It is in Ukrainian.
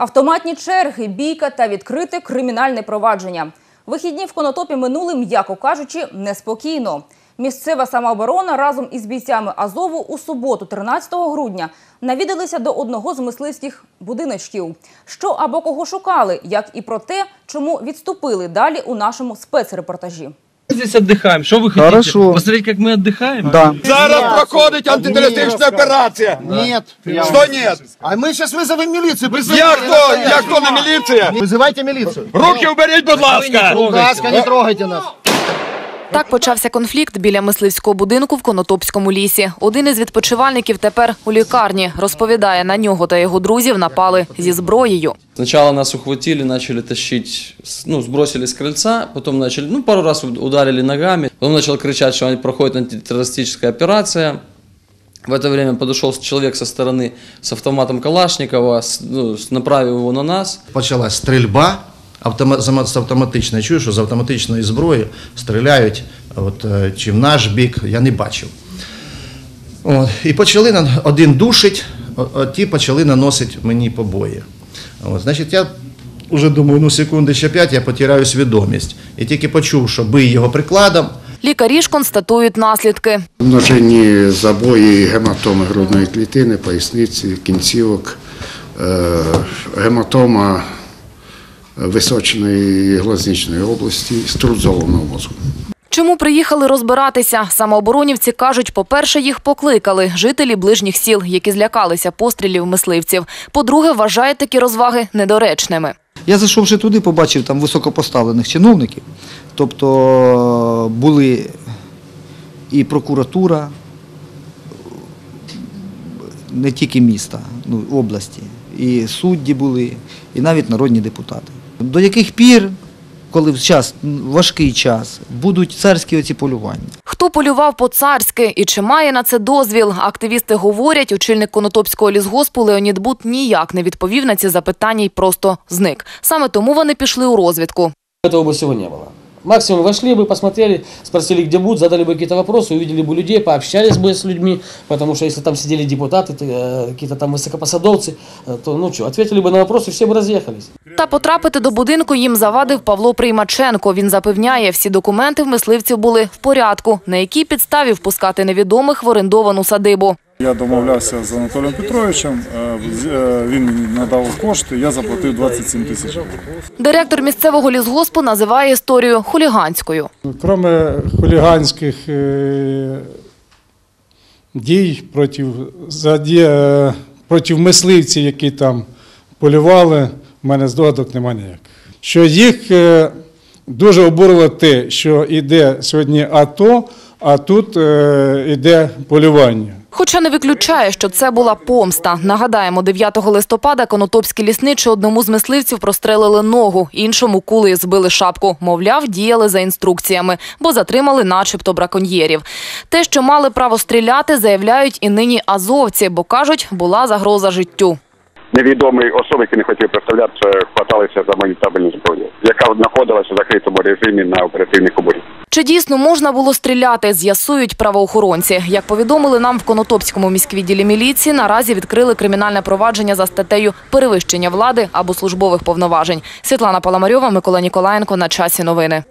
Автоматні черги, бійка та відкрите кримінальне провадження. Вихідні в Конотопі минули, м'яко кажучи, неспокійно. Місцева самооборона разом із бійцями Азову у суботу, 13 грудня, навідалися до одного з мисливських будиночків. Що або кого шукали, як і про те, чому відступили далі у нашому спецрепортажі здесь отдыхаем. Что вы хотите? Хорошо. Посмотреть, как мы отдыхаем? Да. Зараз проходить антитерористична операція. Нет. Що ні? А мы сейчас вызовем милицию. Я хто? Я хто не міліція? Вызывайте милицию. Руки уберіть, будь ласка! Будь ласка, не трогайте нас. Так почався конфлікт біля мисливського будинку в Конотопському лісі. Один із відпочивальників тепер у лікарні. Розповідає, на нього та його друзів напали зі зброєю. Сначала нас ухватили, начали тащить, с- ну, сбросили с крыльца, потом начали, ну, пару раз уд- ударили ногами, потом начал кричать, что они проходит антитеррористическая операция. В это время подошел человек со стороны с автоматом Калашникова, с- ну, с- направив его на нас. Почалась стрільба автома- з автоматичної. Чую, що з автоматичної зброї стріляють от, е, чи в наш бік, я не бачив. От, і почали на- один душить, а- ті почали наносити мені побої. От, значить, я вже думаю, ну секунди ще п'ять, я потираю свідомість. І тільки почув, що бий його прикладом. Лікарі ж констатують наслідки. Множинні забої, гематоми грудної клітини, поясниці, кінцівок, е, гематома височної глазничної області, струс головного мозку. Чому приїхали розбиратися? Самооборонівці кажуть, по-перше, їх покликали жителі ближніх сіл, які злякалися пострілів мисливців. По-друге, вважають такі розваги недоречними. Я зайшовши туди, побачив там високопоставлених чиновників. Тобто були і прокуратура, не тільки міста, ну, області, і судді були, і навіть народні депутати. До яких пір, коли в час, важкий час, будуть царські оці полювання? Хто полював по-царськи і чи має на це дозвіл? Активісти говорять, очільник Конотопського лісгоспу Леонід Бут ніяк не відповів на ці запитання і просто зник. Саме тому вони пішли у розвідку. Этого бы всего не было. Максимум вошли бы, посмотрели, спросили, где будут, задали бы какие-то вопросы, увидели бы людей, пообщались бы с людьми, потому что если там сидели депутаты, то, э, какие-то там высокопосадовцы, э, то ну что, ответили бы на вопросы, все бы разъехались. Та потрапити до будинку їм завадив Павло Приймаченко. Він запевняє, всі документи в мисливців були в порядку, на якій підставі впускати невідомих в орендовану садибу. Я домовлявся з Анатолієм Петровичем, е, е, він мені надав кошти, я заплатив 27 тисяч. Директор місцевого лісгоспу називає історію хуліганською. Кроме хуліганських е, дій проти, проти мисливців, які там полювали, в мене здогадок немає ніяких. Що їх дуже обурило те, що йде сьогодні АТО, а тут йде полювання. Хоча не виключає, що це була помста. Нагадаємо, 9 листопада конотопські лісничі одному з мисливців прострелили ногу, іншому кулею збили шапку. Мовляв, діяли за інструкціями, бо затримали начебто браконьєрів. Те, що мали право стріляти, заявляють і нині азовці, бо кажуть, була загроза життю. Невідомі особи, які не хотіли представлятися, хваталися за монітабельну зброю, яка знаходилася в закритому режимі на оперативній кобурі. Чи дійсно можна було стріляти, з'ясують правоохоронці. Як повідомили нам в Конотопському міськвідділі міліції, наразі відкрили кримінальне провадження за статтею перевищення влади або службових повноважень. Світлана Паламарьова, Микола Ніколаєнко. На часі новини.